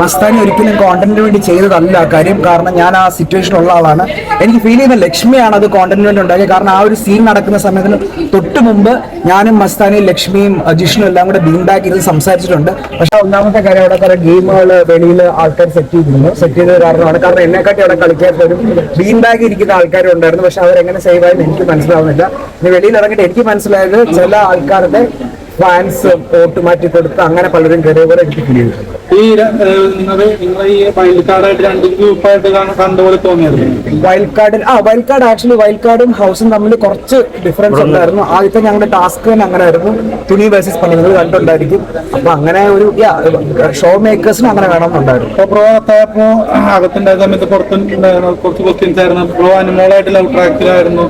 മസ്താനി ഒരിക്കലും കോണ്ടന്റിന് വേണ്ടി ചെയ്തതല്ല കാര്യം. കാരണം ഞാൻ ആ സിറ്റുവേഷൻ ഉള്ള ആളാണ്. എനിക്ക് ഫീൽ ചെയ്യുന്ന ലക്ഷ്മിയാണ് അത് കോണ്ടന്റിന് വേണ്ടി ഉണ്ടാക്കിയത്. കാരണം ആ ഒരു സീൻ നടക്കുന്ന സമയത്തിന് തൊട്ട് മുമ്പ് ഞാനും മസ്താനിയും ലക്ഷ്മിയും ജിഷ്ണു എല്ലാം കൂടെ ബീം ബാക്ക് ഇരുന്ന് സംസാരിച്ചിട്ടുണ്ട്. പക്ഷെ ഒന്നാമത്തെ കാര്യം അവിടെ കുറെ ഗെയിമുകൾ വെളിയിൽ ആൾക്കാർ സെറ്റ് ചെയ്തിരുന്നു. സെറ്റ് ചെയ്തത് കാരണമാണ്. കാരണം എന്നെക്കാട്ടി അവിടെ കളിക്കാത്തവരും ബീം ബാഗ് ഇരിക്കുന്ന ആൾക്കാരും ഉണ്ടായിരുന്നു. പക്ഷെ അവരെങ്ങനെ സേവ് ആയെന്ന് എനിക്ക് മനസ്സിലാവുന്നില്ല. ഇനി വെളിയിൽ ഇറങ്ങിയിട്ട് എനിക്ക് മനസ്സിലായത് ചില ആൾക്കാരുടെ ഫാൻസ് വോട്ട് മാറ്റി കൊടുത്ത് അങ്ങനെ പലരും കയറിയ എനിക്ക് ഫീൽ ചെയ്തിട്ടുണ്ട്. ഈ നിങ്ങൾ നിങ്ങൾ ഈ വൈൽഡ് കാർഡായിട്ട് രണ്ട് ഗ്രൂപ്പായിട്ട് കണ്ട പോലെ തോന്നിയായിരുന്നു വൈൽഡ് കാർഡിൽ ആ വൈൽഡ് കാർഡ് ആക്ച്വലി വൈൽഡ് കാർഡും ഹൗസും തമ്മിൽ കുറച്ച് ഡിഫറൻസ് ഉണ്ടായിരുന്നു. ആദ്യത്തെ ഞങ്ങളുടെ ടാസ്ക് തന്നെ അങ്ങനെ ആയിരുന്നു തുണി വേഴ്സസ് പണി നിങ്ങൾ കണ്ടുണ്ടായിരിക്കും അപ്പൊ അങ്ങനെ ഒരു ഷോ മേക്കേഴ്സിന് അങ്ങനെ വേണമെന്നുണ്ടായിരുന്നു. അപ്പൊ പ്രോ അത്തപ്പോ അകത്തുണ്ടായ സമയത്ത് പുറത്തുണ്ടായിരുന്ന കുറച്ച് ക്വസ്റ്റ്യൻസ് ആയിരുന്നു. ബ്രോ അനുമോളായിട്ട് ലവ് ട്രാക്കിലായിരുന്നു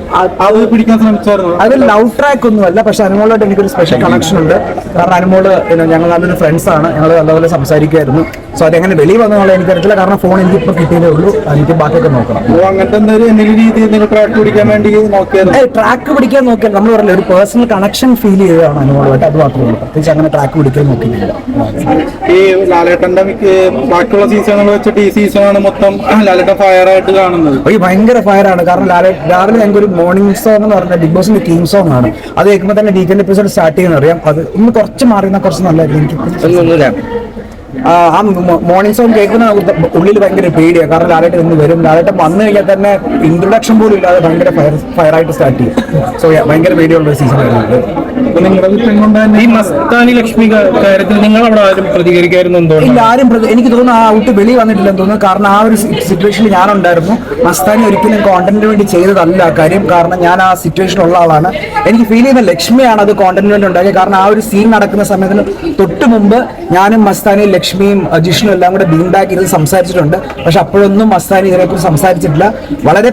അത് പിടിക്കാൻ ശ്രമിച്ചായിരുന്നു? അതിൽ ലവ് ട്രാക്ക് ഒന്നുമല്ല പക്ഷെ അനുമോളായിട്ട് എനിക്കൊരു സ്പെഷ്യൽ കണക്ഷൻ ഉണ്ട്. കാരണം അനുമോൾ ഞങ്ങൾ നല്ലൊരു ഫ്രണ്ട്സ് ആണ്. ഞങ്ങൾ നല്ലപോലെ സംസാരിക്കുമായിരുന്നു സോ അതെങ്ങനെ വെളിയിൽ വന്നുള്ള എനിക്കറിയില്ല കാരണം ഫോൺ എനിക്ക് ഇപ്പൊ കിട്ടിയതേ ഉള്ളൂ. എനിക്ക് ബാക്കിയൊക്കെ നോക്കണം. ട്രാക്ക് പിടിക്കാൻ വേണ്ടി നോക്കിയായിരുന്നു. ട്രാക്ക് പിടിക്കാൻ നോക്കിയാൽ നമ്മൾ പറയില്ല ഒരു പേഴ്സണൽ കണക്ഷൻ ഫീൽ ചെയ്തതാണ് അനുഭവമായിട്ട് അത് മാത്രമേ ഉള്ളൂ. പ്രത്യേകിച്ച് അങ്ങനെ ട്രാക്ക് പിടിക്കാൻ നോക്കിയിട്ടില്ല. ഈ ലാലേട്ടന്റെ ബാക്കിയുള്ള സീസണുകൾ വെച്ചിട്ട് ഈ സീസണാണ് മൊത്തം ലാലേട്ടൻ ഫയർ ആയിട്ട് കാണുന്നത്. ഈ ഭയങ്കര ഫയറാണ് കാരണം രാവിലെ രാവിലെ ഞങ്ങൾക്ക് ഒരു മോർണിംഗ് സോങ് എന്ന് പറഞ്ഞാൽ ബിഗ് ബോസിന്റെ തീം സോങ് ആണ്. അത് കേൾക്കുമ്പോൾ തന്നെ ഡീറ്റെയിൽ എപ്പിസോഡ് സ്റ്റാർട്ട് ചെയ്യുന്ന അറിയാം അത് ഒന്ന് കുറച്ച് മാറിയെന്നാൽ കുറച്ച് നല്ലതായിരിക്കും എനിക്ക് ആ, മോർണിംഗ് സോങ് കേൾക്കുന്ന ഉള്ളിൽ ഭയങ്കര പേടിയാണ് കാരണം ലാലേട്ടൻ ഇന്ന് വരും. ലാലേട്ടൻ വന്നു കഴിഞ്ഞാൽ തന്നെ ഇൻട്രൊഡക്ഷൻ പോലും ഇല്ലാതെ ഭയങ്കര ഫയർ ഫയറായിട്ട് സ്റ്റാർട്ട് ചെയ്യും. സോ ഭയങ്കര പേടിയുള്ള ഒരു സീസൺ ആയിരുന്നു ഈ മസ്താനി ലക്ഷ്മി ക- കാര്യത്തിൽ നിങ്ങൾ അവിടെ ആരും പ്രതികരിക്കായിരുന്നു ഇല്ല ആരും എനിക്ക് തോന്നുന്നു ആ ഔട്ട് വെളി വന്നിട്ടില്ലെന്ന് തോന്നുന്നു. കാരണം ആ ഒരു സിറ്റുവേഷനിൽ ഞാനുണ്ടായിരുന്നു. മസ്താനി ഒരിക്കലും കോണ്ടന്റിന് വേണ്ടി ചെയ്തതല്ല കാര്യം. കാരണം ഞാൻ ആ സിറ്റുവേഷൻ ഉള്ള ആളാണ്. എനിക്ക് ഫീൽ ചെയ്യുന്ന ലക്ഷ്മിയാണ് അത് കോണ്ടന്റിന് വേണ്ടി ഉണ്ടാക്കിയത്. കാരണം ആ ഒരു സീൻ നടക്കുന്ന സമയത്തിന് തൊട്ട് മുമ്പ് ഞാനും മസ്താനിയും ലക്ഷ്മിയും അഹ് ജിഷ്ണു എല്ലാം കൂടെ ബീം ബാക്ക് ചെയ്ത് സംസാരിച്ചിട്ടുണ്ട്. പക്ഷെ അപ്പോഴൊന്നും മസ്താനി ഇതിനെക്കുറിച്ച് സംസാരിച്ചിട്ടില്ല. വളരെ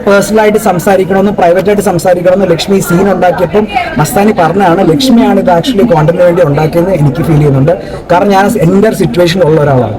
സംസാരിക്കണമെന്നും പ്രൈവറ്റ് ആയിട്ട് സംസാരിക്കണമെന്നും ലക്ഷ്മി സീൻ ഉണ്ടാക്കിയപ്പം മസ്താനി പറഞ്ഞതാണ് ലക്ഷ്മിയാണ് ഇത് ആക്ച്വലി കോണ്ടന്റിന് വേണ്ടി ഉണ്ടാക്കിയെന്ന് എനിക്ക് ഫീൽ ചെയ്യുന്നുണ്ട്. കാരണം ഞാൻ എന്റെ സിറ്റുവേഷൻ ഉള്ള ഒരാളാണ്.